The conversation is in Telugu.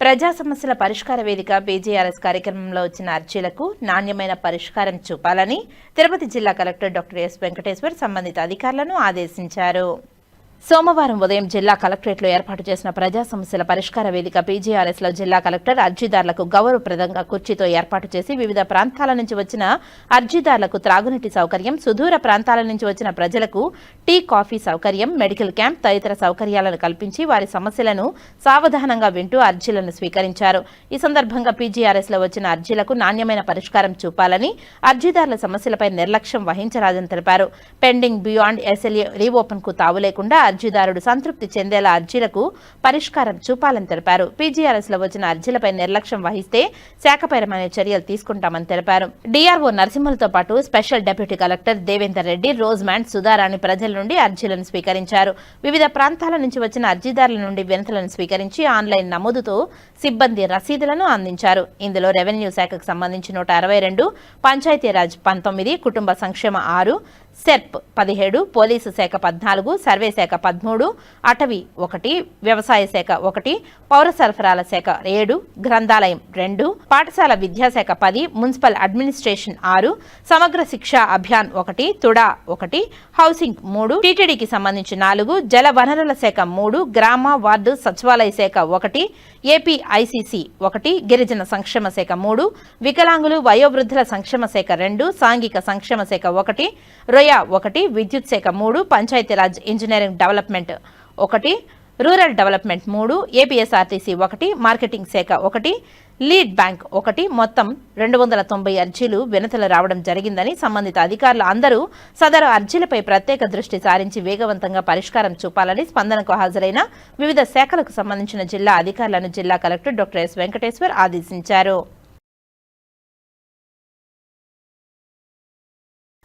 ప్రజా సమస్యల పరిష్కార వేదిక బీజేఆర్ఎస్ కార్యక్రమంలో వచ్చిన అర్జీలకు నాణ్యమైన పరిష్కారం చూపాలని తిరుపతి జిల్లా కలెక్టర్ డాక్టర్ ఎస్ వెంకటేశ్వర్ సంబంధిత అధికారులను ఆదేశించారు. సోమవారం ఉదయం జిల్లా కలెక్టరేట్లో ఏర్పాటు చేసిన ప్రజా సమస్యల పరిష్కార వేదిక పీజీఆర్ఎస్లో జిల్లా కలెక్టర్ అర్జీదారులకు గౌరవప్రదంగా కుర్చీతో ఏర్పాటు చేసి వివిధ ప్రాంతాల నుంచి వచ్చిన అర్జీదారులకు త్రాగునీటి సౌకర్యం సుదూర ప్రాంతాల నుంచి వచ్చిన ప్రజలకు టీ కాఫీ సౌకర్యం మెడికల్ క్యాంప్ తదితర సౌకర్యాలను కల్పించి వారి సమస్యలను సావధానంగా వింటూ అర్జీలను స్వీకరించారు. ఈ సందర్భంగా పీజీఆర్ఎస్లో వచ్చిన అర్జీలకు నాణ్యమైన పరిష్కారం చూపాలని అర్జీదారుల సమస్యలపై నిర్లక్ష్యం వహించరాదని తెలిపారు. పెండింగ్ బియాండ్ ఎస్ఎల్ఏ రీఓపెన్కు తావు లేకుండా అర్జీదారుడు సంతృప్తి చెందేలా అర్జీలకు పరిష్కారం చూపాలని తెలిపారు. పీజీఆర్ఎస్లో వచ్చిన అర్జీలపై నిర్లక్ష్యం వహిస్తే శాఖపరమైన చర్యలు తీసుకుంటామని తెలిపారు. డిఆర్ఓ నరసింహలతో పాటు special deputy collector Devender Reddy rose మ్యాండ్ సుధారాణి ప్రజల నుండి అర్జీలను స్వీకరించారు. వివిధ ప్రాంతాల నుంచి వచ్చిన అర్జీదారుల నుండి వినతులను స్వీకరించి ఆన్లైన్ నమోదుతో సిబ్బంది రసీదులను అందించారు. ఇందులో రెవెన్యూ శాఖకు సంబంధించి నూట అరవై రెండు పంచాయతీరాజ్ పంతొమ్మిది కుటుంబ సంక్షేమ ఆరు సెర్ప్ పదిహేడు పోలీసు శాఖ పద్నాలుగు సర్వే శాఖ పదమూడు అటవీ ఒకటి వ్యవసాయ శాఖ ఒకటి పౌర సరఫరాల శాఖ ఏడు గ్రంథాలయం రెండు పాఠశాల విద్యాశాఖ పది మున్సిపల్ అడ్మినిస్ట్రేషన్ ఆరు సమగ్ర శిక్షా అభియాన్ ఒకటి తుడా ఒకటి హౌసింగ్ మూడు టీటీడీకి సంబంధించి నాలుగు జల వనరుల శాఖ మూడు గ్రామ వార్డు సచివాలయ శాఖ ఒకటి ఏపీ ఐసీసీ ఒకటి గిరిజన సంక్షేమ శాఖ మూడు వికలాంగులు వయోవృద్ధుల సంక్షేమ శాఖ రెండు సాంఘిక సంక్షేమ శాఖ ఒకటి రొయా ఒకటి విద్యుత్ శాఖ మూడు పంచాయతీరాజ్ ఇంజనీరింగ్ డెవలప్మెంట్ ఒకటి రూరల్ డెవలప్మెంట్ మూడు ఏపీఎస్ఆర్టీసీ ఒకటి మార్కెటింగ్ శాఖ ఒకటి లీడ్ బ్యాంక్ ఒకటి. మొత్తం రెండు వందల తొంభై అర్జీలు వినతులు రావడం జరిగిందని సంబంధిత అధికారులు అందరూ సదరు అర్జీలపై ప్రత్యేక దృష్టి సారించి వేగవంతంగా పరిష్కారం చూపాలని స్పందనకు హాజరైన వివిధ శాఖలకు సంబంధించిన జిల్లా అధికారులను జిల్లా కలెక్టర్ డాక్టర్ ఎస్ వెంకటేశ్వర్ ఆదేశించారు.